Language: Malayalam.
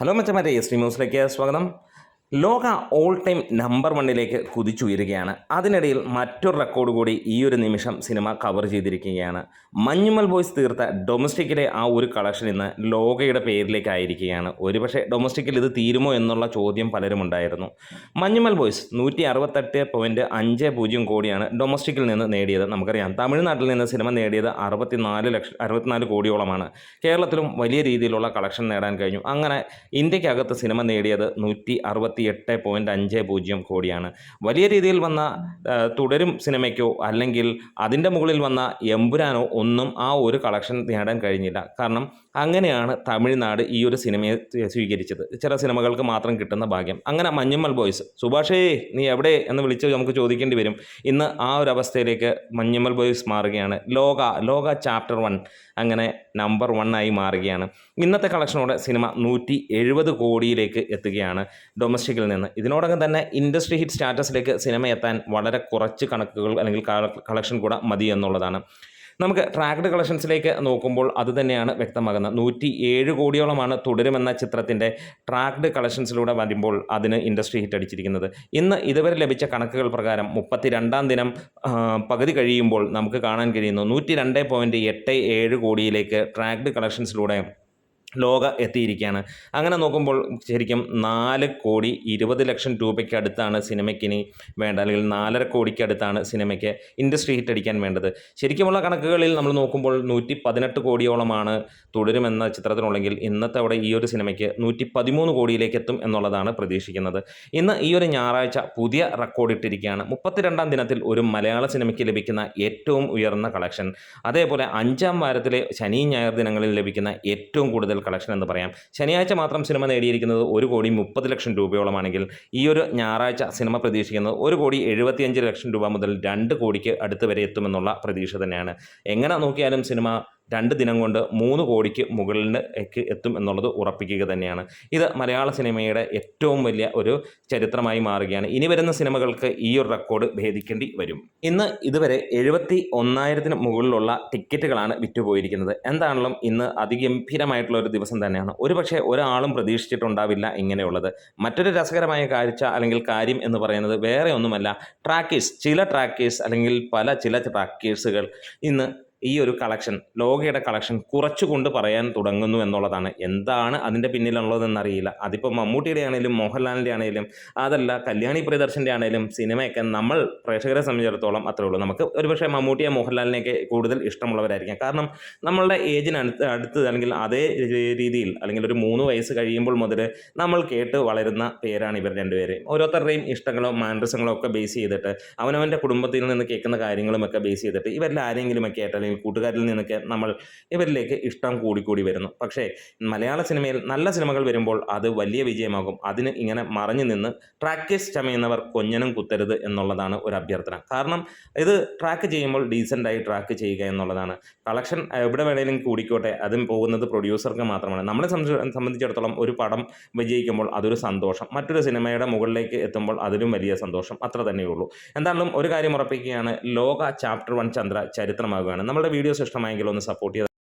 ഹലോ മച്ചമാരെ എസ് ടി ന്യൂസിലേക്ക് സ്വാഗതം. ലോക ഓൾ ടൈം നമ്പർ വണ്ണിലേക്ക് കുതിച്ചുയരുകയാണ്. അതിനിടയിൽ മറ്റൊരു റെക്കോർഡ് കൂടി ഈ ഒരു നിമിഷം സിനിമ കവർ ചെയ്തിരിക്കുകയാണ്. മഞ്ഞുമൽ ബോയ്സ് തീർത്ത ഡൊമസ്റ്റിക്കിലെ ആ ഒരു കളക്ഷൻ ഇന്ന് ലോകയുടെ പേരിലേക്കായിരിക്കുകയാണ്. ഒരുപക്ഷെ ഡൊമസ്റ്റിക്കിൽ ഇത് തീരുമോ എന്നുള്ള ചോദ്യം പലരും ഉണ്ടായിരുന്നു. മഞ്ഞുമൽ ബോയ്സ് നൂറ്റി അറുപത്തെട്ട് പോയിന്റ് അഞ്ച് പൂജ്യം കോടിയാണ് ഡൊമസ്റ്റിക്കിൽ നിന്ന് നേടിയത്. നമുക്കറിയാം തമിഴ്നാട്ടിൽ നിന്ന് സിനിമ നേടിയത് അറുപത്തിനാല് ലക്ഷം അറുപത്തിനാല് കോടിയോളമാണ്. കേരളത്തിലും വലിയ രീതിയിലുള്ള കളക്ഷൻ നേടാൻ കഴിഞ്ഞു. അങ്ങനെ ഇന്ത്യക്കകത്ത് സിനിമ നേടിയത് നൂറ്റി അറുപത്തി എട്ട് പോയിന്റ് അഞ്ച് പൂജ്യം കോടിയാണ്. വലിയ രീതിയിൽ വന്ന തുടരും സിനിമയ്ക്കോ അല്ലെങ്കിൽ അതിന്റെ മുകളിൽ വന്ന എമ്പുരാനോ ഒന്നും ആ ഒരു കളക്ഷൻ നേടാൻ കഴിഞ്ഞില്ല. കാരണം അങ്ങനെയാണ് തമിഴ്നാട് ഈ ഒരു സിനിമയെ സ്വീകരിച്ചത്. ചില സിനിമകൾക്ക് മാത്രം കിട്ടുന്ന ഭാഗ്യം. അങ്ങനെ മഞ്ഞുമ്മൽ ബോയ്സ് സുഭാഷേ നീ എവിടെ? എന്ന് വിളിച്ച് നമുക്ക് ചോദിക്കേണ്ടി വരും. ഇന്ന് ആ ഒരു അവസ്ഥയിലേക്ക് മഞ്ഞുമ്മൽ ബോയ്സ് മാറുകയാണ്. ലോക ലോക ചാപ്റ്റർ വൺ അങ്ങനെ നമ്പർ വൺ ആയി മാറുകയാണ്. ഇന്നത്തെ കളക്ഷനോടെ സിനിമ നൂറ്റി എഴുപത് കോടിയിലേക്ക് എത്തുകയാണ്. ഡൊമസ്റ്റിക്കിൽ നിന്ന് ഇതിനോടകം തന്നെ ഇൻഡസ്ട്രി ഹിറ്റ് സ്റ്റാറ്റസിലേക്ക് സിനിമ എത്താൻ വളരെ കുറച്ച് കണക്കുകൾ അല്ലെങ്കിൽ കളക്ഷൻ കൂടെ മതി എന്നുള്ളതാണ്. നമുക്ക് ട്രാക്ഡ് കളക്ഷൻസിലേക്ക് നോക്കുമ്പോൾ അത് തന്നെയാണ് വ്യക്തമാകുന്നത്. നൂറ്റി ഏഴ് കോടിയോളമാണ് തുടരുമെന്ന ചിത്രത്തിന്റെ ട്രാക്ഡ് കളക്ഷൻസിലൂടെ വരുമ്പോൾ അതിന് ഇൻഡസ്ട്രി ഹിറ്റ് അടിച്ചിരിക്കുന്നത്. ഇന്ന് ഇതുവരെ ലഭിച്ച കണക്കുകൾ പ്രകാരം മുപ്പത്തി രണ്ടാം ദിനം പകുതി കഴിയുമ്പോൾ നമുക്ക് കാണാൻ കഴിയുന്നു. നൂറ്റി രണ്ട് പോയിന്റ് എട്ട് ഏഴ് കോടിയിലേക്ക് ട്രാക്ഡ് കളക്ഷൻസിലൂടെ ലോക എത്തിയിരിക്കുകയാണ്. അങ്ങനെ നോക്കുമ്പോൾ ശരിക്കും നാല് കോടി ഇരുപത് ലക്ഷം രൂപയ്ക്ക് അടുത്താണ് സിനിമയ്ക്കിനി വേണ്ട. അല്ലെങ്കിൽ നാലര കോടിക്ക് അടുത്താണ് സിനിമയ്ക്ക് ഇൻഡസ്ട്രി ഹിറ്റ് അടിക്കാൻ വേണ്ടത്. ശരിക്കുമുള്ള കണക്കുകളിൽ നമ്മൾ നോക്കുമ്പോൾ നൂറ്റി പതിനെട്ട് കോടിയോളമാണ് തുടരുമെന്ന ചിത്രത്തിനുള്ളെങ്കിൽ ഇന്നത്തെ അവിടെ ഈ ഒരു സിനിമയ്ക്ക് നൂറ്റി പതിമൂന്ന് കോടിയിലേക്ക് എത്തും എന്നുള്ളതാണ് പ്രതീക്ഷിക്കുന്നത്. ഇന്ന് ഈ ഒരു ഞായറാഴ്ച പുതിയ റെക്കോർഡ് ഇട്ടിരിക്കുകയാണ്. മുപ്പത്തിരണ്ടാം ദിനത്തിൽ ഒരു മലയാള സിനിമയ്ക്ക് ലഭിക്കുന്ന ഏറ്റവും ഉയർന്ന കളക്ഷൻ. അതേപോലെ അഞ്ചാം വാരത്തിലെ ശനി ഞായർ ദിനങ്ങളിൽ ലഭിക്കുന്ന ഏറ്റവും കൂടുതൽ കളക്ഷൻ എന്ന് പറയാം. ശനിയാഴ്ച മാത്രം സിനിമ നേടിയിരിക്കുന്നത് ഒരു കോടി മുപ്പത് ലക്ഷം രൂപയോളമാണെങ്കിൽ ഈ ഒരു ഞായറാഴ്ച സിനിമ പ്രതീക്ഷിക്കുന്നത് ഒരു കോടി എഴുപത്തിയഞ്ച് ലക്ഷം രൂപ മുതൽ രണ്ട് കോടിക്ക് അടുത്ത് വരെ എത്തുമെന്നുള്ള പ്രതീക്ഷ തന്നെയാണ്. എങ്ങനെ നോക്കിയാലും സിനിമ രണ്ട് ദിനം കൊണ്ട് മൂന്ന് കോടിക്ക് മുകളിലേക്ക് എത്തും എന്നുള്ളത് ഉറപ്പിക്കുക തന്നെയാണ്. ഇത് മലയാള സിനിമയുടെ ഏറ്റവും വലിയ ഒരു ചരിത്രമായി മാറുകയാണ്. ഇനി വരുന്ന സിനിമകൾക്ക് ഈ ഒരു റെക്കോർഡ് ഭേദിക്കേണ്ടി വരും. ഇന്ന് ഇതുവരെ എഴുപത്തി ഒന്നായിരത്തിന് മുകളിലുള്ള ടിക്കറ്റുകളാണ് വിറ്റുപോയിരിക്കുന്നത്. എന്താണെങ്കിലും ഇന്ന് അതിഗംഭീരമായിട്ടുള്ള ഒരു ദിവസം തന്നെയാണ്. ഒരുപക്ഷെ ഒരാളും പ്രതീക്ഷിച്ചിട്ടുണ്ടാവില്ല ഇങ്ങനെയുള്ളത്. മറ്റൊരു രസകരമായ കാഴ്ച അല്ലെങ്കിൽ കാര്യം എന്ന് പറയുന്നത് വേറെ ഒന്നുമല്ല. ട്രാക്കേഴ്സ് ചില ട്രാക്കേഴ്സ് അല്ലെങ്കിൽ പല ചില ട്രാക്കേഴ്സുകൾ ഇന്ന് ഈ ഒരു കളക്ഷൻ ലോകയുടെ കളക്ഷൻ കുറച്ചുകൊണ്ട് പറയാൻ തുടങ്ങുന്നു എന്നുള്ളതാണ്. എന്താണ് അതിന്റെ പിന്നിലുള്ളതെന്ന് അറിയില്ല അതിപ്പോൾ മമ്മൂട്ടിയുടെ ആണെങ്കിലും മോഹൻലാലിന്റെ ആണെങ്കിലും അതല്ല കല്യാണി പ്രിയദർശന്റെ ആണെങ്കിലും സിനിമയൊക്കെ നമ്മൾ പ്രേക്ഷകരെ സംബന്ധിച്ചിടത്തോളം അത്രേ ഉള്ളൂ. നമുക്ക് ഒരുപക്ഷെ മമ്മൂട്ടിയെ മോഹൻലാലിനെയൊക്കെ കൂടുതൽ ഇഷ്ടമുള്ളവരായിരിക്കാം. കാരണം നമ്മളുടെ ഏജിന് അടുത്ത് അടുത്ത് അല്ലെങ്കിൽ അതേ രീതിയിൽ അല്ലെങ്കിൽ ഒരു മൂന്ന് വയസ്സ് കഴിയുമ്പോൾ മുതൽ നമ്മൾ കേട്ട് വളരുന്ന പേരാണ് ഇവർ രണ്ടുപേരെയും. ഓരോരുത്തരുടെയും ഇഷ്ടങ്ങളോ മാനറിസങ്ങളോ ഒക്കെ ബേസ് ചെയ്തിട്ട് അവനവന്റെ കുടുംബത്തിൽ നിന്ന് കേൾക്കുന്ന കാര്യങ്ങളുമൊക്കെ ബേസ് ചെയ്തിട്ട് ഇവരിൽ ആരെങ്കിലുമൊക്കെ ആയിട്ട് അല്ലെങ്കിൽ കൂട്ടുകാരിൽ നിന്നൊക്കെ നമ്മൾ ഇവരിലേക്ക് ഇഷ്ടം കൂടിക്കൂടി വരുന്നു. പക്ഷേ മലയാള സിനിമയിൽ നല്ല സിനിമകൾ വരുമ്പോൾ അത് വലിയ വിജയമാകും. അതിന് ഇങ്ങനെ മറഞ്ഞു നിന്ന് ട്രാക്കേഴ്സ് ചമയുന്നവർ കൊഞ്ഞനും കുത്തരുത് എന്നുള്ളതാണ് ഒരു അഭ്യർത്ഥന. കാരണം ഇത് ട്രാക്ക് ചെയ്യുമ്പോൾ ഡീസന്റായി ട്രാക്ക് ചെയ്യുക എന്നുള്ളതാണ്. കളക്ഷൻ എവിടെ വേണേലും കൂടിക്കോട്ടെ അതും പോകുന്നത് പ്രൊഡ്യൂസർക്ക് മാത്രമാണ്. നമ്മളെ സംബന്ധിച്ചിടത്തോളം ഒരു പടം വിജയിക്കുമ്പോൾ അതൊരു സന്തോഷം. മറ്റൊരു സിനിമയുടെ മുകളിലേക്ക് എത്തുമ്പോൾ അതിലും വലിയ സന്തോഷം. അത്ര തന്നെയുള്ളൂ. എന്തായാലും ഒരു കാര്യം ഉറപ്പിക്കുകയാണ്. ലോക ചാപ്റ്റർ വൺ ചന്ദ്ര ചരിത്രമാകുകയാണ്. നമ്മുടെ വീഡിയോസ് ഇഷ്ടമായെങ്കിൽ ഒന്ന് സപ്പോർട്ട് ചെയ്ത്